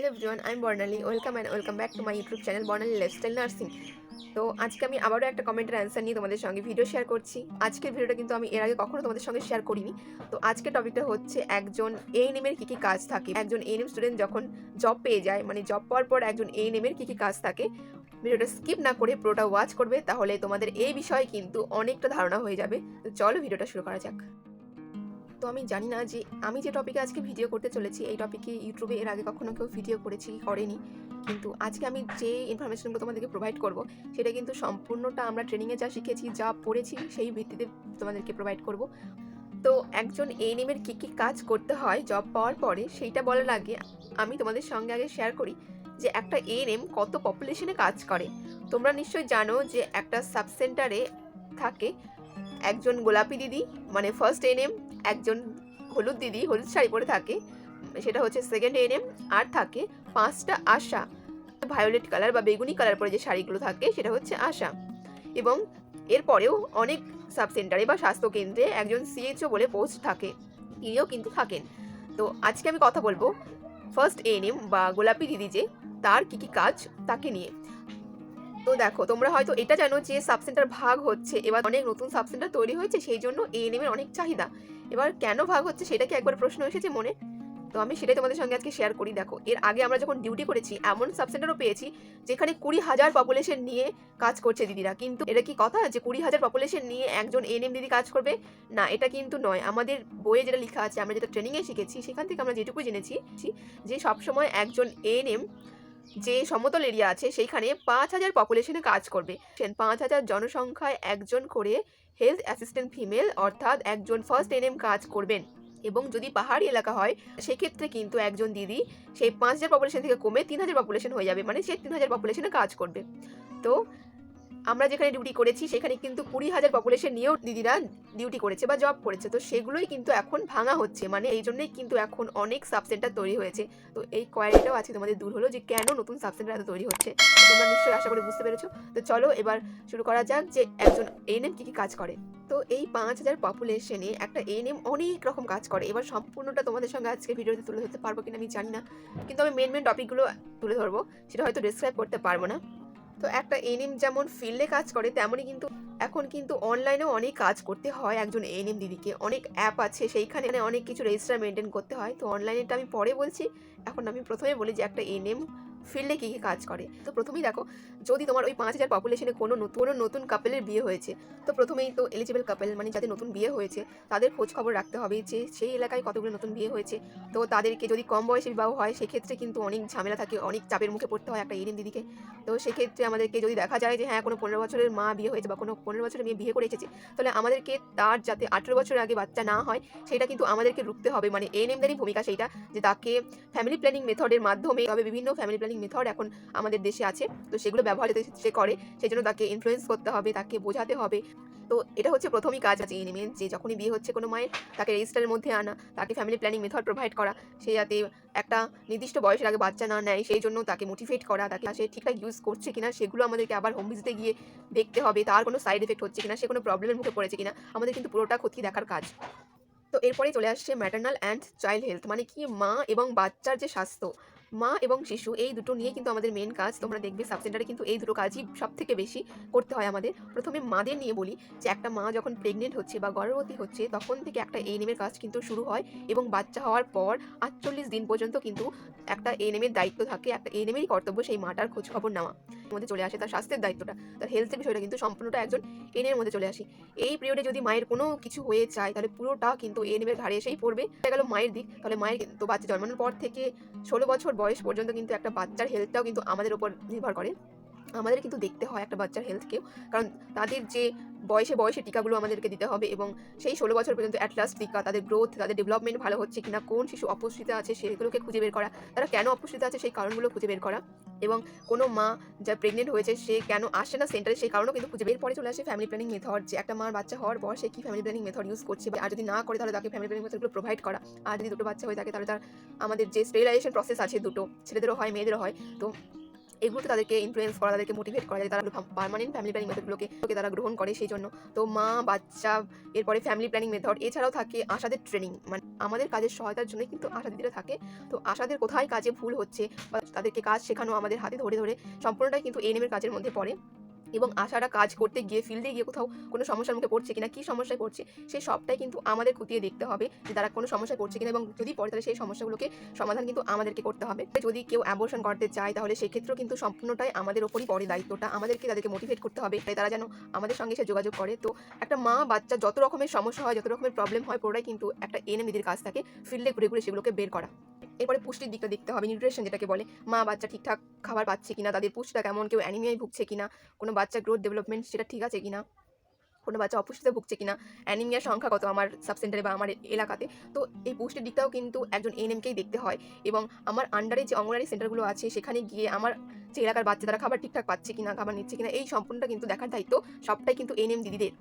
Hello everyone I am Barnali. Welcome and welcome back to my YouTube channel Barnali lifestyle nursing তো আজকে আমি আবারও একটা কমেন্টের অ্যান্সার নিয়ে তোমাদের সঙ্গে ভিডিও শেয়ার করছি। আজকের ভিডিওটা কিন্তু আমি এর আগে কখনো তোমাদের সঙ্গে শেয়ার করিনি। তো আজকের টপিকটা হচ্ছে একজন এ নেমের কী কী কাজ থাকে। একজন এ স্টুডেন্ট যখন জব পেয়ে যায় মানে জব পাওয়ার পর একজন এ কী কী কাজ থাকে, ভিডিওটা স্কিপ না করে পুরোটা ওয়াচ করবে, তাহলে তোমাদের এই বিষয়ে কিন্তু অনেকটা ধারণা হয়ে যাবে। তো চলো ভিডিওটা শুরু করা যাক। তো আমি জানি না যে আমি যে টপিকে আজকে ভিডিও করতে চলেছি, এই টপিকে ইউটিউবে এর আগে কখনো কেউ ভিডিও করেছি, করেনি। কিন্তু আজকে আমি যে ইনফরমেশনগুলো তোমাদেরকে প্রোভাইড করব, সেটা কিন্তু সম্পূর্ণটা আমরা ট্রেনিংয়ে যা শিখেছি, যা পড়েছি, সেই ভিত্তিতে তোমাদেরকে প্রোভাইড করব। তো একজন এএনএমের কী কী কাজ করতে হয় জব পাওয়ার পরে, সেইটা বলার আগে আমি তোমাদের সঙ্গে আগে শেয়ার করি যে একটা এএনএম কত পপুলেশনে কাজ করে। তোমরা নিশ্চয়ই জানো যে একটা সাব সেন্টারে থাকে একজন গোলাপি দিদি মানে ফার্স্ট এএনএম একজন হলুদ দিদি, হলুদ শাড়ি পরে থাকে, সেটা হচ্ছে সেকেন্ড এএনএম আর থাকে পাঁচটা আশা ভায়োলেট কালার বা বেগুনি কালার পরে যে শাড়িগুলো থাকে, সেটা হচ্ছে আশা। এবং এরপরেও অনেক সাব সেন্টারে বা স্বাস্থ্যকেন্দ্রে একজন সিএইচও বলে পোস্ট থাকে, তিনিও কিন্তু থাকেন। তো আজকে আমি কথা বলব ফার্স্ট এএনএম বা গোলাপি দিদি যে, তার কী কী কাজ তাকে নিয়ে। তো দেখো, তোমরা হয়তো এটা জানো যে সাব সেন্টার ভাগ হচ্ছে। এবার অনেক নতুন সাব সেন্টার তৈরি হয়েছে, সেই জন্য এএনএম এর অনেক চাহিদা। এবার কেন ভাগ হচ্ছে সেটা কি একবার প্রশ্ন এসেছে মনে? তো আমি সেটাই তোমাদের সঙ্গে আজকে শেয়ার করি, দেখো। এর আগে আমরা যখন ডিউটি করেছি, এমন সাব সেন্টারও পেয়েছি যেখানে কুড়ি হাজার পপুলেশন নিয়ে কাজ করছে দিদিরা। কিন্তু এটা কি কথা যে কুড়ি হাজার পপুলেশন নিয়ে একজন এএনএম দিদি কাজ করবে? না, এটা কিন্তু নয়। আমাদের বইয়ে যেটা লেখা আছে, আমরা যেটা ট্রেনিংয়ে শিখেছি, সেখান থেকে আমরা যেটুকু জেনেছি যে সবসময় একজন এএনএম যে সমতল এরিয়া আছে, সেইখানে পাঁচ হাজার পপুলেশনে কাজ করবে। পাঁচ হাজার জনসংখ্যায় একজন করে হেলথ অ্যাসিস্ট্যান্ট ফিমেল অর্থাৎ একজন ফার্স্ট এনএম কাজ করবেন। এবং যদি পাহাড়ি এলাকা হয়, সেক্ষেত্রে কিন্তু একজন দিদি সেই পাঁচ হাজার পপুলেশন থেকে কমে তিন হাজার পপুলেশন হয়ে যাবে মানে সে তিন হাজার পপুলেশনে কাজ করবে। তো আমরা যেখানে ডিউটি করেছি, সেখানে কিন্তু কুড়ি হাজার পপুলেশন নিয়েও দিদিরা ডিউটি করেছে বা জব করেছে। তো সেগুলোই কিন্তু এখন ভাঙা হচ্ছে। মানে এই জন্যই কিন্তু এখন অনেক সাব সেন্টার তৈরি হয়েছে। তো এই কোয়ারিটাও আজকে তোমাদের দূর হলো যে কেন নতুন সাব সেন্টার এত তৈরি হচ্ছে? তোমরা নিশ্চয়ই আশা করে বুঝতে পেরেছ। তো চলো এবার শুরু করা যাক যে একজন এএনএম কী কী কাজ করে। তো এই পাঁচ হাজার পপুলেশনে একটা এএনএম অনেক রকম কাজ করে। এবার সম্পূর্ণটা তোমাদের সঙ্গে আজকে ভিডিওতে তুলে ধরতে পারব কিনা আমি জানি না। কিন্তু আমি মেন মেন টপিকগুলো তুলে ধরবো। সেটা হয়তো ডিসক্রাইব করতে পারব না। তো একটা এনএম যেমন ফিল্ডে কাজ করে, তেমনই কিন্তু এখন কিন্তু অনলাইনেও অনেক কাজ করতে হয় একজন এনএম দিদিকে। অনেক অ্যাপ আছে, সেইখানে অনেক কিছু রেজিস্টার মেনটেন করতে হয়। তো অনলাইনেটা আমি পরে বলছি। এখন আমি প্রথমে বলি যে একটা এনএম ফিল্ডে কী কী কাজ করে। তো প্রথমেই দেখো, যদি তোমার ওই পাঁচ হাজার পপুলেশনে কোনো নতুন কোনো নতুন কাপেলের বিয়ে হয়েছে, তো প্রথমেই তো এলিজিবল কাপেল মানে যাদের নতুন বিয়ে হয়েছে, তাদের খোঁজ খবর রাখতে হবে যে সেই এলাকায় কতগুলো নতুন বিয়ে হয়েছে। তো তাদেরকে যদি কম বয়সে বিবাহ হয়, সেক্ষেত্রে কিন্তু অনেক ঝামেলা থাকে, অনেক চাপের মুখে পড়তে হয় একটা এরিন দিদিকে। তো সেক্ষেত্রে আমাদেরকে যদি দেখা যায় যে হ্যাঁ কোনো পনেরো বছরের মা বিয়ে হয়েছে বা কোনো পনেরো বছরের মেয়ে বিয়ে করে এসেছে, তাহলে আমাদেরকে তার যাতে আঠেরো বছরের আগে বাচ্চা না হয়, সেটা কিন্তু আমাদেরকে রুখতে হবে। মানে এএনএমদেরই ভূমিকা সেইটা, যে তাকে ফ্যামিলি প্ল্যানিং মেথডের মাধ্যমে, তবে বিভিন্ন ফ্যামিলি প্ল্যানিং মেথড এখন আমাদের দেশে আছে। তো সেগুলো ব্যবহার যাতে সে করে সেই জন্য তাকে ইনফ্লুয়েন্স করতে হবে, তাকে বোঝাতে হবে। তো এটা হচ্ছে প্রথমই কাজ আছে এনিমেন যে যখনই বিয়ে হচ্ছে কোনো মায়ের, তাকে রেজিস্টারের মধ্যে আনা, তাকে ফ্যামিলি প্ল্যানিং মেথড প্রোভাইড করা। সে যাতে একটা নির্দিষ্ট বয়সের আগে বাচ্চা না নেয়, সেই জন্য তাকে মোটিভেট করা, তাকে সে ঠিকঠাক ইউজ করছে কিনা, সেগুলো আমাদেরকে আবার হোম ভিজিটে গিয়ে দেখতে হবে, তার কোনো সাইড এফেক্ট হচ্ছে কিনা, সে কোনো প্রবলেমের মুখে পড়েছে কিনা, আমাদের কিন্তু পুরোটা ক্ষতি দেখার কাজ। তো এরপরে চলে আসছে ম্যাটার্নাল অ্যান্ড চাইল্ড হেলথ মানে কি মা এবং বাচ্চার যে স্বাস্থ্য মা এবং শিশু, এই দুটো নিয়ে কিন্তু আমাদের মেন কাজ। তোমরা দেখবে সাব সেন্টারে কিন্তু এই দুটো কাজই সব থেকে বেশি করতে হয় আমাদের। প্রথমে মাদের নিয়ে বলি যে, একটা মা যখন প্রেগনেন্ট হচ্ছে বা গর্ভবতী হচ্ছে, তখন থেকে একটা এএনএমের কাজ কিন্তু শুরু হয় এবং বাচ্চা হওয়ার পর আটচল্লিশ দিন পর্যন্ত কিন্তু একটা এএনএমের দায়িত্ব থাকে, একটা এএনএমেরই কর্তব্য সেই মাটার খোঁজখবর নেওয়া। মধ্যে চলে আসে, তার স্বাস্থ্যের দায়িত্বটা, তার হেলথের বিষয়টা কিন্তু সম্পূর্ণটা একজন এনের মধ্যে চলে আসে। এই পিরিয়ডে যদি মায়ের কোনো কিছু হয়ে যায়, তাহলে পুরোটা কিন্তু এএনএমের ঘাড়ে এসেই পড়বে। দেখা গেল মায়ের দিক, তাহলে মায়ের কিন্তু বাচ্চা জন্মানোর পর থেকে ষোলো বছর বয়স পর্যন্ত কিন্তু একটা বাচ্চার হেলথটাও কিন্তু আমাদের উপর নির্ভর করে। আমাদের কিন্তু দেখতে হয় একটা বাচ্চার হেলথকেও কারণ তাদের যে বয়সে বয়সে টিকাগুলো আমাদেরকে দিতে হবে এবং সেই ষোলো বছর পর্যন্ত অ্যাটলাস্ট টিকা, তাদের গ্রোথ তাদের ডেভেলপমেন্ট ভালো হচ্ছে কিনা, কোন শিশু অপুষ্টিতে আছে সেগুলোকে খুঁজে বের করা, তারা কেন অপুষ্টিতে আছে সেই কারণগুলো খুঁজে বের করা। এবং কোনো মা যা প্রেগনেন্ট হয়েছে সে কেন আসে না সেন্টারে সেই কারণেও কিন্তু খুঁজে বের পরে চলে আসে ফ্যামিলি প্ল্যানিং মেথড যে একটা মার বাচ্চা হওয়ার পর সে কি ফ্যামিলি প্ল্যানিং মেথড ইউজ করছে আর যদি না করে তাহলে তাকে ফ্যামিলি প্ল্যানিং মেথডগুলো প্রোভাইড করা। আর যদি দুটো বাচ্চা হয়ে থাকে তাহলে তার আমাদের যে স্টেরিলাইজেশন প্রসেস আছে দুটো, ছেলেদেরও হয়, মেয়েদেরও হয়, তো এগুলোতে তাদেরকে ইনফ্লুয়েন্স করা, তাদেরকে মোটিভেট করা যায় তারা পারমানেন্ট ফ্যামিলি প্ল্যানিং মেথডগুলোকে তারা গ্রহণ করে সেই জন্য। তো মা, বাচ্চা, এরপরে ফ্যামিলি প্ল্যানিং মেথড এছাড়াও থাকে আশাদের ট্রেনিং মানে আমাদের কাজের সহায়তার জন্য কিন্তু আশা দিদিরা থাকে। তো আশাদের কোথায় কাজে ভুল হচ্ছে বা তাদেরকে কাজ শেখানো আমাদের হাতে ধরে ধরে সম্পূর্ণটাই কিন্তু এনএমের কাজের মধ্যে পড়ে। এবং আশারা কাজ করতে গিয়ে ফিল্ডে গিয়ে কোথাও কোনো সমস্যার মুখে পড়ছে কিনা, কী সমস্যায় পড়ছে সেই সবটাই কিন্তু আমাদের খুঁটিয়ে দেখতে হবে যে তারা কোনো সমস্যায় পড়ছে কিনা এবং যদি পড়ে তাহলে সেই সমস্যাগুলোকে সমাধান কিন্তু আমাদেরকে করতে হবে। যদি কেউ অ্যাবর্শন করতে চায় তাহলে সেক্ষেত্রেও কিন্তু সম্পূর্ণটাই আমাদের ওপরই পড়ে দায়িত্বটা। আমাদেরকে তাদেরকে মোটিভেট করতে হবে, তাই তারা যেন আমাদের সঙ্গে সে যোগাযোগ করে। তো একটা মা, বাচ্চা যত রকমের সমস্যা হয়, যত রকমের প্রবলেম হয়, পুরোটাই কিন্তু একটা এনএমিদের কাজ থাকে ফিল্ডে ঘুরে ঘুরে সেগুলোকে বের করা। এরপরে পুষ্টির দিকটা দেখতে হবে নিউট্রিশন যেটাকে বলে। মা বাচ্চা ঠিকঠাক খাবার পাচ্ছে কিনা, তাদের পুষ্টিটা কেমন, কেউ অ্যানিমিয়ায় ভুগছে কিনা, কোনো বাচ্চা গ্রোথ ডেভেলপমেন্ট সেটা ঠিক আছে কিনা, কোনো বাচ্চা অপুষ্টিতে ভুগছে কিনা অ্যানিমিয়ার সংখ্যা কত আমার সাবসেন্টারে বা আমার এলাকাতে। তো এই পুষ্টির দিকটাও কিন্তু একজন এনএমকেই দেখতে হয় এবং আমার আন্ডারে যে অঙ্গনারী সেন্টারগুলো আছে, সেখানে গিয়ে আমার যে এলাকার বাচ্চা তারা খাবার ঠিকঠাক পাচ্ছে কিনা, খাবার নিচ্ছে কিনা, এই সম্পূর্ণটা কিন্তু দেখার দায়িত্ব সবটাই কিন্তু এনএম দিদিদের।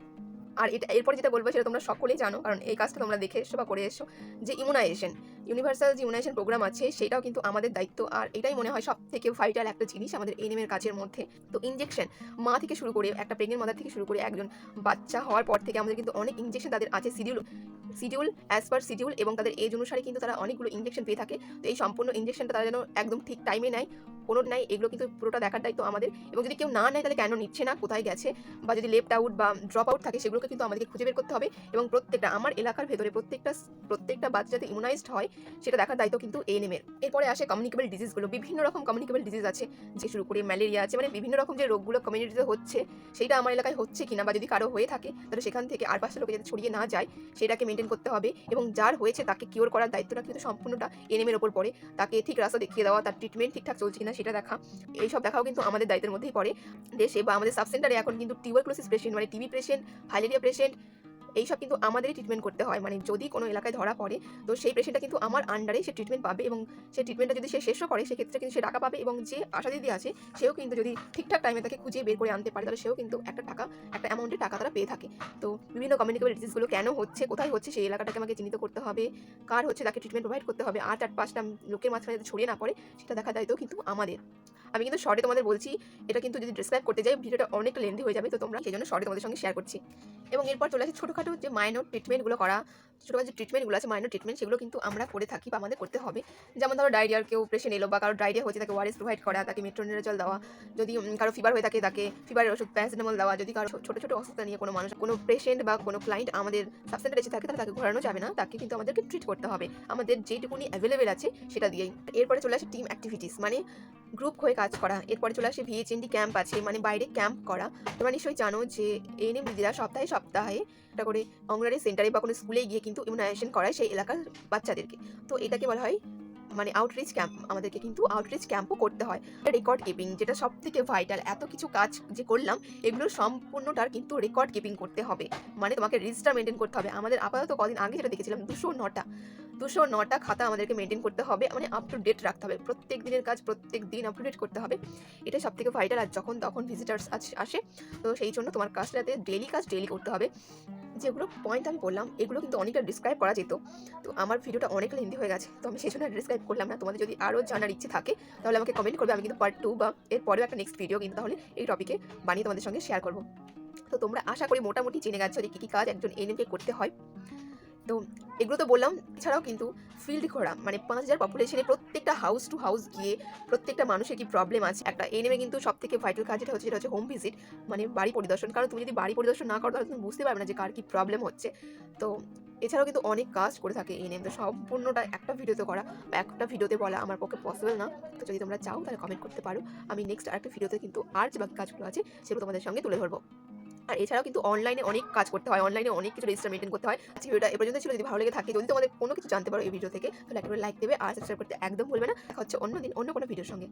আর এটা, এরপর যেটা বলব সেটা তোমরা সকলেই জানো, কারণ এই কাজটা তোমরা দেখে এসো বা করে এসো, যে ইমিউনাইজেশন ইউনিভার্সাল যে ইমিউনাইজেশন প্রোগ্রাম আছে, সেটাও কিন্তু আমাদের দায়িত্ব। আর এটাই মনে হয় সব থেকে ভাইটাল একটা জিনিস আমাদের এনএমের কাজের মধ্যে। তো ইঞ্জেকশন মা থেকে শুরু করে, একটা প্রেগনেন্ট মাদার থেকে শুরু করে, একজন বাচ্চা হওয়ার পর থেকে আমাদের কিন্তু অনেক ইঞ্জেকশন তাদের আছে schedule schedule as per schedule এবং তাদের এজ অনুসারে কিন্তু তারা অনেকগুলো ইঞ্জেকশন পেয়ে থাকে। তো এই সম্পূর্ণ ইঞ্জেকশনটা তারা যেন একদম ঠিক টাইমে নেয়। কোনো নাই, এগুলো কিন্তু পুরোটা দেখার দায়িত্ব আমাদের। এবং যদি কেউ না নেয়, তাহলে কেন নিচ্ছে না, কোথায় গেছে? বা যদি লেফট আউট বা ড্রপ আউট থাকে, সেগুলোকে কিন্তু আমাদেরকে খুঁজে বের করতে হবে। এবং প্রত্যেকটা, আমার এলাকার ভেতরে প্রত্যেকটা প্রত্যেকটা বাচ্চা যাতে ইমিউনাইজড হয়, সেটা দেখার দায়িত্ব কিন্তু এনএমের এরপরে আসে কমিউনিকেবল ডিজিজগুলো বিভিন্ন রকম কমিউনিকেবল ডিজিজ আছে, যে শুরু করে ম্যালেরিয়া আছে মানে বিভিন্ন রকম যে রোগগুলো কমিউনিটিতে হচ্ছে, সেটা আমার এলাকায় হচ্ছে কিনা বা যদি কারও হয়ে থাকে, তাহলে সেখান থেকে আর পাশে লোকে যাতে ছড়িয়ে না যায়, সেটাকে মেনটেন করতে হবে। এবং যার হয়েছে, তাকে কিওর করার দায়িত্বটা কিন্তু সম্পূর্ণটা এনএমের ওপর পড়ে। তাকে ঠিক রাস্তা দেখিয়ে দেওয়া, তার ট্রিটমেন্ট ঠিকঠাক চলছে কিনা সেটা দেখা। এইসব দেখাও কিন্তু আমাদের দায়িত্বের মধ্যেই পড়ে। দেশে বা আমাদের সাবসেন্টারে এখন কিন্তু টিউবারক্লোসিস পেশেন্ট মানে টিবি পেশেন্ট ফাইলেরিয়া পেশেন্ট এইসব কিন্তু আমাদেরই ট্রিটমেন্ট করতে হয়। মানে যদি কোনো এলাকায় ধরা পড়ে, তো সেই পেশেন্টটা কিন্তু আমার আন্ডারে সে ট্রিটমেন্ট পাবে এবং সেই ট্রিটমেন্টটা যদি সে শেষও করে, সেক্ষেত্রে কিন্তু সে টাকা পাবে এবং যে আশা দিদি আছে, সেও কিন্তু যদি ঠিকঠাক টাইমে তাকে খুঁজে বের করে আনতে পারে, তাহলে সেও কিন্তু একটা টাকা, একটা অ্যামাউন্টের টাকা তারা পেয়ে থাকে। তো বিভিন্ন কমিউনিকেবল ডিজিজগুলো কেন হচ্ছে, কোথায় হচ্ছে, সেই এলাকাটাকে আমাকে চিহ্নিত করতে হবে, কার হচ্ছে তাকে ট্রিটমেন্ট প্রোভাইড করতে হবে, আর চার পাঁচটা লোকের মাঝখানে যাতে ছড়িয়ে না পড়ে, সেটা দেখার দায়িত্ব কিন্তু আমাদের। আমি কিন্তু শর্টে তোমাদের বলছি, এটা কিন্তু যদি ডিসক্রাইব করতে যাই, ভিডিওটা অনেক লেন্দি হয়ে যাবে, তো তোমরা সেই জন্য শর্টে তোমাদের সঙ্গে শেয়ার করছি। এবং এরপর চলে আসে ছোটোখাটো যে মাইনর ট্রিটমেন্টগুলো করা, ছোটোখাটো যে ট্রিটমেন্টগুলো আছে মাইনর ট্রিটমেন্ট সেগুলো কিন্তু আমরা করে থাকি বা আমাদের করতে হবে। যেমন ধরো ডায়রিয়ার কেউ পেশেন্ট এলো বা কারও ডায়রিয়া হচ্ছে তাকে ওয়ারেস প্রোভাইড করা, তাকে মেট্রোনিরাজল দেওয়া, যদি কারও ফিভার হয়ে থাকে, তাকে ফিভারের ওষুধ প্যারাসিটামল দেওয়া, যদি কারও ছোটো ছোটো অসুস্থতা নিয়ে কোনো মানুষ, কোনো পেশেন্ট বা কোনো ক্লায়েন্ট আমাদের সাবসেন্টারে এসে থাকে, তাহলে তাকে ঘোরানো যাবে না, তাকে কিন্তু আমাদেরকে ট্রিট করতে হবে। আমাদের যেটুকুনি অ্যাভেলেবেল আছে, সেটা দিয়েই। এরপরে চলে আসে টিম অ্যাক্টিভিটিস মানে গ্রুপ হয়ে কাজ করা। এরপরে চলে আসে ভিএইচএনডি ক্যাম্প আছে মানে বাইরে ক্যাম্প করা। তোমরা নিশ্চয়ই জানো যে এনএম দিদিরা সপ্তাহে সপ্তাহে একটা করে অঙ্গনারী সেন্টারে বা কোনো স্কুলে গিয়ে কিন্তু ইমিউনাইজেশন করায় সেই এলাকার বাচ্চাদেরকে। তো এটাকে বলা হয় মানে আউটরিচ ক্যাম্প আমাদেরকে কিন্তু আউটরিচ ক্যাম্পও করতে হয়। রেকর্ড কিপিং যেটা সব থেকে ভাইটাল এত কিছু কাজ যে করলাম এগুলোর সম্পূর্ণটার কিন্তু রেকর্ড কিপিং করতে হবে। মানে তোমাকে রেজিস্টার মেনটেন করতে হবে। আমাদের আপাতত কদিন আগে যেটা দেখেছিলাম, দুশো নটা। দুশো নটা খাতা আমাদেরকে মেনটেন করতে হবে মানে আপ টু ডেট রাখতে হবে। প্রত্যেক দিনের কাজ, প্রত্যেক দিন আপ টু ডেট করতে হবে। এটাই সব থেকে ভাইটাল আর যখন তখন ভিজিটার্স আসে, তো সেই জন্য তোমার কাজটাতে ডেলি কাজ ডেলি করতে হবে। যেগুলো পয়েন্ট আমি বললাম, এগুলো কিন্তু অনেকটা ডিসক্রাইব করা যেত। তো আমার ভিডিওটা অনেক লেন্দি হয়ে গেছে। তো আমি সেই জন্য ডিসক্রাইব করলাম না। তোমাদের যদি আরও জানার ইচ্ছে থাকে, তাহলে আমাকে কমেন্ট করবে। আমি কিন্তু পার্ট টু বা এর পরেও একটা নেক্সট ভিডিও কিন্তু তাহলে এই টপিকে বানিয়ে তোমাদের সঙ্গে শেয়ার করব। তো তোমরা আশা করি মোটামুটি জেনে গেছো যে কী কী কাজ একজন এনএমকে করতে হয়। তো এগুলো তো বললাম, এছাড়াও কিন্তু ফিল্ড ঘোরা মানে পাঁচ হাজার পপুলেশনে প্রত্যেকটা হাউস টু হাউস গিয়ে প্রত্যেকটা মানুষের কি প্রবলেম আছে? একটা এনএমে কিন্তু সব থেকে ভাইটাল কাজ যেটা হচ্ছে যেটা হচ্ছে হোম ভিজিট মানে বাড়ি পরিদর্শন। কারণ তুমি যদি বাড়ি পরিদর্শন না করো, তাহলে তুমি বুঝতে পারবে না যে কার কি প্রবলেম হচ্ছে। তো এছাড়াও কিন্তু অনেক কাজ করে থাকে এনএম তো সম্পূর্ণটা একটা ভিডিওতে করা, বা একটা ভিডিওতে বলা আমার পক্ষে পসিবল না। তো যদি তোমরা চাও, তাহলে কমেন্ট করতে পারো। আমি নেক্সট আরেকটা ভিডিওতে কিন্তু আর যে বাকি কাজগুলো আছে, সেগুলো তোমাদের সঙ্গে তুলে ধরবো। আর এছাড়াও কিন্তু অনলাইনে অনেক কাজ করতে হয় অনলাইনে অনেক কিছু রেজিস্টার মেনটেন করতে হয়। ভিডিওটা এ পর্যন্ত ছিল, যদি ভালো লেগে থাকে, যদি তোমাদের কোনো কিছু জানতে পারো এই ভিডিও থেকে, তাহলে একটা লাইক দেবে আর সাবস্ক্রাইব করতে একদম ভুলবে না। হচ্ছে অন্য দিন, অন্য কোনো ভিডিওর সঙ্গে।